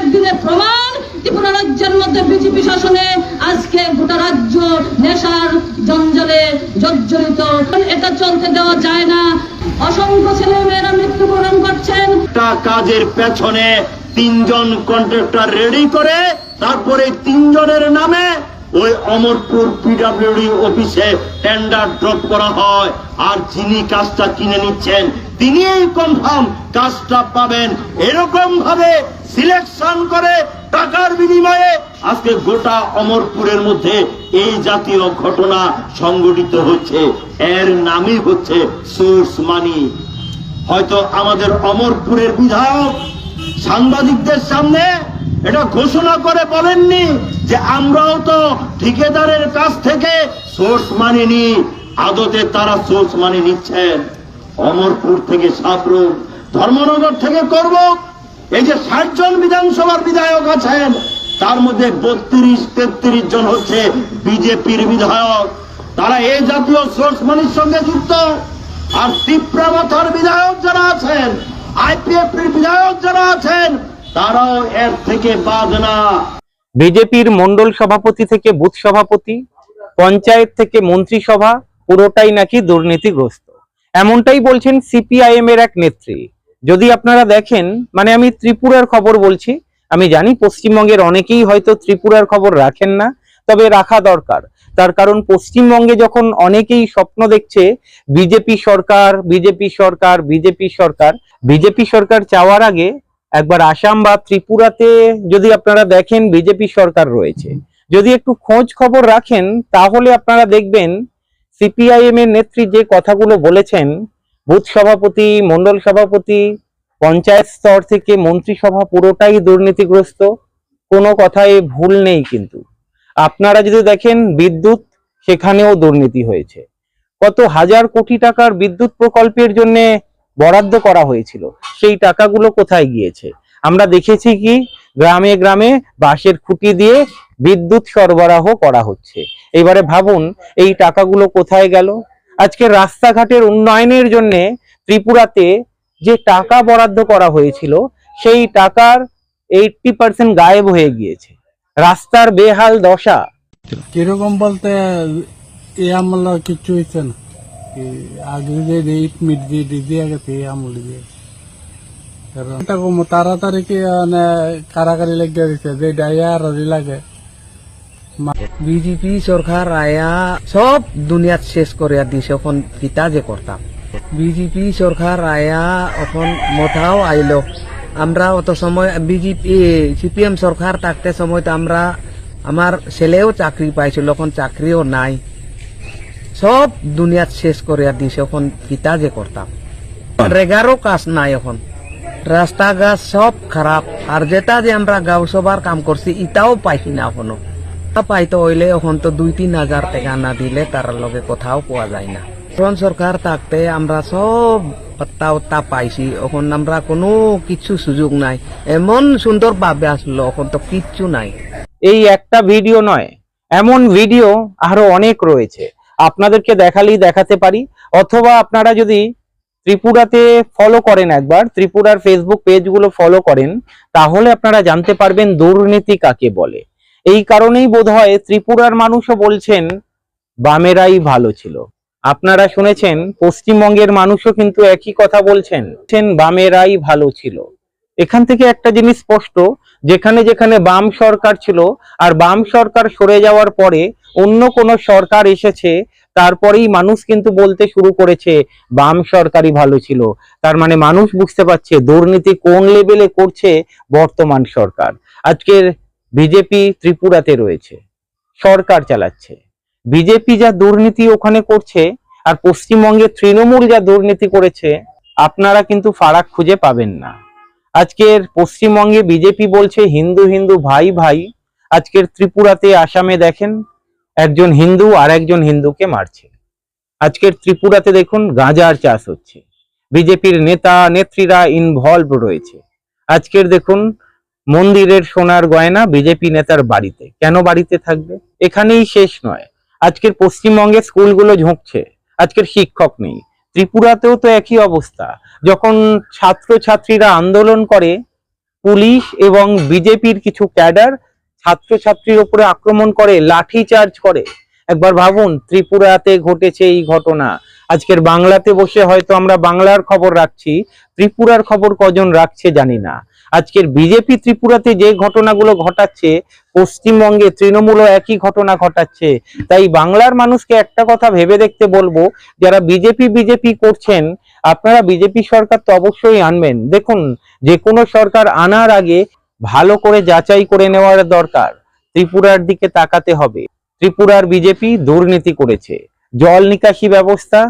একদিনের প্রমাণ ত্রিপুরা রাজ্যের মধ্যে বিজেপি শাসনে আজকে গোটা রাজ্য নেশার জঞ্জালে জর্জরিত। এটা চলতে দেওয়া যায় না। অসংখ্য ছেলে মেয়েরা মৃত্যুবরণ করছেন। কাজের পেছনে তিনজন কন্ট্রাক্টর রেডি করে, তারপরে তিনজনের নামে ওই অমরপুর পিডাব্লিউডি অফিসে টেন্ডার ড্রপ করা হয়। আর যিনি কাজটা কিনে নিচ্ছেন তিনি এই কনফার্ম কাজটা পাবেন। এরকম ভাবে সিলেকশন করে টাকার বিনিময়ে আজকে গোটা অমরপুরের মধ্যে এই জাতীয় ঘটনা সংঘটিত হচ্ছে। এর নামই হচ্ছে সোর্স মানি হয়তো আমাদের অমরপুরের বিধায়ক সাংবাদিকদের সামনে এটা ঘোষণা করে বলেননি যে আমরাও তো ঠিকাদারের কাছ থেকে সোর্স মানি নি আদতে তারা সোর্স মানি নিচ্ছেন। অমরপুর থেকে সাবরুম ধর্মনগর থেকে করব। এই যে ষাট জন বিধানসভার বিধায়ক আছেন, তার মধ্যে বত্রিশ, তেত্রিশ জন হচ্ছে বিজেপির বিধায়ক। তারা এই জাতীয় সোর্স মানির সঙ্গে যুক্ত। আর তীব্রাবতার বিধায়ক যারা আছেন আইপিএফ বিধায়ক যারা আছেন, তারাও এর থেকে বাদ না। বিজেপির মন্ডল সভাপতি থেকে বুথ সভাপতি, পঞ্চায়েত থেকে মন্ত্রিসভা, পুরোটাই নাকি দুর্নীতিগ্রস্ত। এমনটাই বলছেন সিপিআইএম এর এক নেত্রী। যদি আপনারা দেখেন মানে আমি ত্রিপুরার খবর বলছি, আমি জানি পশ্চিমবঙ্গের অনেকেই হয়তো ত্রিপুরার খবর রাখেন না, তবে রাখা দরকার। তার কারণ পশ্চিমবঙ্গে যখন অনেকেই স্বপ্ন দেখছে, বিজেপি সরকার বিজেপি সরকার বিজেপি সরকার বিজেপি সরকার চাওয়ার আগে একবার আসাম বা ত্রিপুরাতে যদি আপনারা দেখেন বিজেপি সরকার রয়েছে। যদি একটু খোঁজ খবর রাখেন, তাহলে আপনারা দেখবেন সিপিআইএম এর নেত্রী যে কথাগুলো বলেছেন, বুথ সভাপতি, মন্ডল সভাপতি, পঞ্চায়েত স্তর থেকে মন্ত্রিসভা পুরোটাই দুর্নীতিগ্রস্ত, কোনো কথায় ভুল নেই কিন্তু। আপনারা যদি দেখেন বিদ্যুৎ সেখানেও দুর্নীতি হয়েছে। কত হাজার কোটি টাকার বিদ্যুৎ প্রকল্পের জন্য বরাদ্দ করা হয়েছিল, সেই টাকাগুলো কোথায় গিয়েছে? আমরা দেখেছি কি, গ্রামে গ্রামে বাঁশের খুঁটি দিয়ে বিদ্যুৎ সরবরাহ করা হচ্ছে। এবারে ভাবুন, এই টাকাগুলো কোথায় গেল? আজকে রাস্তাঘাটের উন্নয়নের জন্য ত্রিপুরাতে যে টাকা বরাদ্দ করা হয়েছিল, সেই টাকার এইটটি পার্সেন্ট গায়েব হয়ে গিয়েছে। রাস্তার বেহাল দশা। কীরকম বলতে, এ আমল কিচ্ছু হয়েছে না। আগে যে ইট মিট দিয়ে দিয়ে গেছে তাড়াতাড়ি কি মানে কারাকারি লেগে দিছে যে ডাইয়া আর লাগে। বিজেপি, সরকার আয়া সব দুনিয়াত শেষ করে দিছে এখন পিতা যে করতাম বিজেপি, সরকার আয়া এখন মথাও আইলো। আমরা অত সময়, বিজেপি, সিপিএম সরকার থাকতে সময় তো আমরা আমার ছেলেও চাকরি পাইছিল এখন চাকরিও নাই। সব দুনিয়াত শেষ করে দিছে এখন পিতা যে করতাম রেগারও কাজ নাই এখন রাস্তাঘাট সব খারাপ আর যেটা যে আমরা গাঁও সবার কাম করছি ইটাও পাইছি না এখনও। পাইতে হইলে এখন তো দুই, তিন হাজার টাকা না দিলে তার লগে কোথাও পাওয়া যায় না। এখন সরকার থাকতে আমরা সব পাত্তা উত্তা পাইছি, এখন আমরা কোনো কিছু সুযোগ নাই। এমন সুন্দর ভাবে আসলো, এখন তো কিচ্ছু নাই। এই একটা ভিডিও নয়, এমন ভিডিও আরও অনেক রয়েছে। আপনাদেরকে দেখালেই দেখাতে পারি, অথবা আপনারা যদি ত্রিপুরাতে ফলো করেন একবার, ত্রিপুরার ফেসবুক পেজগুলো ফলো করেন, তাহলে আপনারা জানতে পারবেন দুর্নীতি কাকে বলে। এই কারণেই বোধহয় ত্রিপুরার মানুষও বলছেন, বামেরাই ভালো ছিল। আপনারা শুনেছেন, পশ্চিমবঙ্গের মানুষও কিন্তু একই কথা বলছেন বামেরাই ভালো ছিল। এখান থেকে একটা জিনিস স্পষ্ট, যেখানে যেখানে বাম সরকার ছিল আর বাম সরকার সরে যাওয়ার পরে অন্য কোন সরকার এসেছে, তারপরেই মানুষ কিন্তু বলতে শুরু করেছে, বাম সরকারই ভালো ছিল। তার মানে মানুষ বুঝতে পারছে, দুর্নীতি কোন লেভেলে করছে বর্তমান সরকার। আজকের বিজেপি ত্রিপুরাতে রয়েছে, সরকার চালাচ্ছে। বিজেপি যা দুর্নীতি ওখানে করছে আর পশ্চিমবঙ্গে তৃণমূল যা দুর্নীতি করেছে, আপনারা কিন্তু ফারাক খুঁজে পাবেন না। আজকের পশ্চিমবঙ্গে বিজেপি বলছে, হিন্দু হিন্দু, ভাই ভাই। আজকের ত্রিপুরাতে আসামে দেখেন, একজন হিন্দু আর একজন হিন্দুকে মারছে। আজকের ত্রিপুরাতে দেখুন, গাঁজার চাষ হচ্ছে। বিজেপির নেতা, নেত্রীরা ইনভলভ রয়েছে। আজকের দেখুন মন্দিরের সোনার গয়না বিজেপি নেতার বাড়িতে। কেন বাড়িতে থাকবে? এখানেই শেষ নয়। আজকের পশ্চিমবঙ্গে স্কুলগুলো ঝুঁকছে। আজকের শিক্ষক নেই। ত্রিপুরাতেও তো একই অবস্থা। যখন ছাত্রছাত্রীরা আন্দোলন করে, পুলিশ এবং বিজেপির কিছু ক্যাডার ছাত্রছাত্রীর উপরে আক্রমণ করে, লাঠি চার্জ করে। একবার ভাবুন, ত্রিপুরাতে ঘটেছে এই ঘটনা। আজকের বাংলাতে বসে হয়তো আমরা বাংলার খবর রাখছি। ত্রিপুরার খবর কজন রাখছে জানি না। আজকের বিজেপি ত্রিপুরাতে যে ঘটনাগুলো ঘটাচ্ছে, পশ্চিমবঙ্গে তৃণমূলও একই ঘটনা ঘটাচ্ছে। তাই বাংলার মানুষকে একটা কথা ভেবে দেখতে বলব, যারা বিজেপি বিজেপি করছেন, আপনারা বিজেপি সরকার তো অবশ্যই আনবেন। দেখুন যে কোনো সরকার আনার আগে ভালো করে যাচাই করে নেওয়ার দরকার। ত্রিপুরার দিকে তাকাতে হবে। ত্রিপুরার বিজেপি দুর্নীতি করেছে। জল নিকাশি ব্যবস্থা,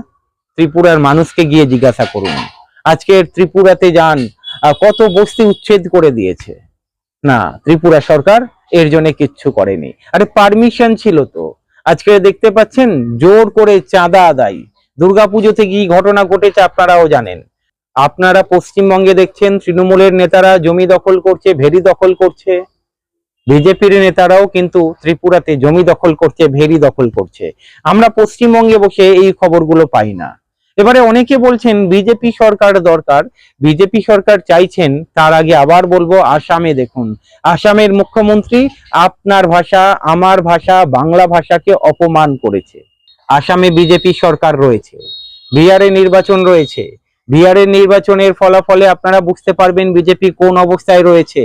ত্রিপুরার মানুষকে গিয়ে জিজ্ঞাসা করুন। আজকের ত্রিপুরাতে যান কত বস্তি উচ্ছেদ করে দিয়েছে। না, ত্রিপুরা সরকার এর জন্য কিচ্ছু করেনি। আরে পারমিশন ছিল তো। আজকে দেখতে পাচ্ছেন, জোর করে চাঁদা আদায়। দুর্গাপুজোতে কি ঘটনা ঘটেছে আপনারাও জানেন। আপনারা পশ্চিমবঙ্গে দেখছেন, তৃণমূলের নেতারা জমি দখল করছে, ভেরি দখল করছে। বিজেপির নেতারাও কিন্তু ত্রিপুরাতে জমি দখল করছে, ভেরি দখল করছে। আমরা পশ্চিমবঙ্গে বসে এই খবরগুলো পাই না। এবারে অনেকে বলছেন বিজেপি সরকার দরকার। বিজেপি সরকার চাইছেন, তার আগে আবার বলব আসামে দেখুন। আসামের মুখ্যমন্ত্রী আপনার ভাষা, আমার ভাষা, বাংলা ভাষাকে অপমান করেছে। আসামে বিজেপি সরকার রয়েছে। বিহারে নির্বাচন রয়েছে। বিহারের নির্বাচনের ফলাফলে আপনারা বুঝতে পারবেন বিজেপি কোন অবস্থায় রয়েছে।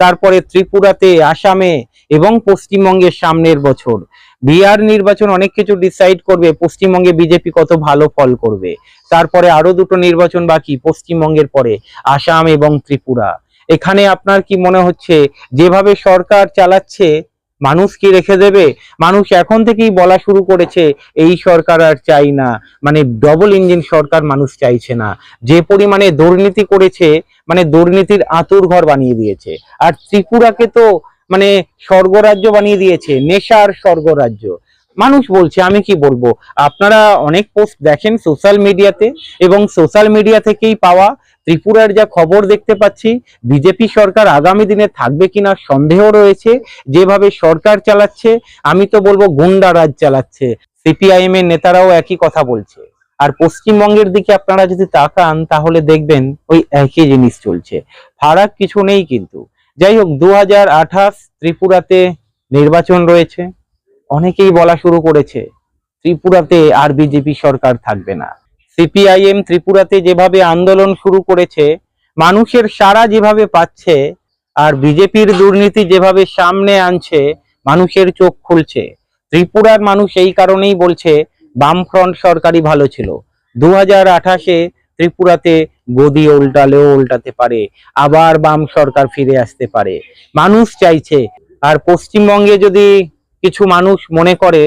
তারপরে ত্রিপুরাতে, আসামে এবং পশ্চিমবঙ্গের সামনের বছর। বিহার নির্বাচন অনেক কিছু ডিসাইড করবে, পশ্চিমবঙ্গে বিজেপি কত ভালো ফল করবে। তারপরে আরও দুটো নির্বাচন বাকি, পশ্চিমবঙ্গের পরে, আসাম এবং ত্রিপুরা। এখানে আপনার কি মনে হচ্ছে? যেভাবে সরকার চালাচ্ছে মানুষ কি রেখে দেবে? মানুষ এখন থেকেই বলা শুরু করেছে, এই সরকার আর চাই না। মানে ডবল ইঞ্জিন সরকার মানুষ চাইছে না। যে পরিমাণে দুর্নীতি করেছে মানে দুর্নীতির আতুর ঘর বানিয়ে দিয়েছে। আর ত্রিপুরাকে তো মানে স্বর্গরাজ্য বানিয়ে দিয়েছে, নেশার স্বর্গরাজ্য। মানুষ বলছে, আমি কি বলব? আপনারা অনেক পোস্ট দেখেন সোশ্যাল মিডিয়াতে এবং সোশ্যাল মিডিয়া থেকেই পাওয়া ত্রিপুরার যা খবর দেখতে পাচ্ছি, বিজেপি সরকার আগামী দিনে থাকবে কিনা সন্দেহ রয়েছে। যেভাবে সরকার চালাচ্ছে, আমি তো বলব গুন্ডা রাজ চালাচ্ছে। সিপিআইএম এর নেতারাও একই কথা বলছে। আর পশ্চিমবঙ্গের দিকে আপনারা যদি তাকান, তাহলে দেখবেন ওই একই জিনিস চলছে। ফারাক কিছু নেই কিন্তু। যাই হোক দু ত্রিপুরাতে নির্বাচন রয়েছে। অনেকেই বলা শুরু করেছে, ত্রিপুরাতে আর বিজেপি সরকার থাকবে না। সিপিআইএম ত্রিপুরাতে যেভাবে আন্দোলন শুরু করেছে, মানুষের সারা যেভাবে পাচ্ছে, আর বিজেপির দুর্নীতি যেভাবে সামনে আনছে, মানুষের চোখ খুলছে। ত্রিপুরার মানুষ এই কারণেই বলছে, বামফ্রন্ট সরকারই ভালো ছিল। দু হাজার আঠাশে ত্রিপুরাতে গদি উল্টালেও উল্টাতে পারে, আবার বাম সরকার ফিরে আসতে পারে। মানুষ চাইছে, আর পশ্চিমবঙ্গে যদি কিছু মানুষ মনে করে,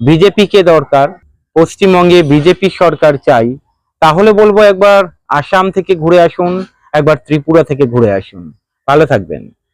বিজেপিকে দরকার পশ্চিমবঙ্গে বিজেপি সরকার চাই, তাহলে বলব একবার আসাম থেকে ঘুরে আসুন, একবার ত্রিপুরা থেকে ঘুরে আসুন। ভালো থাকবেন।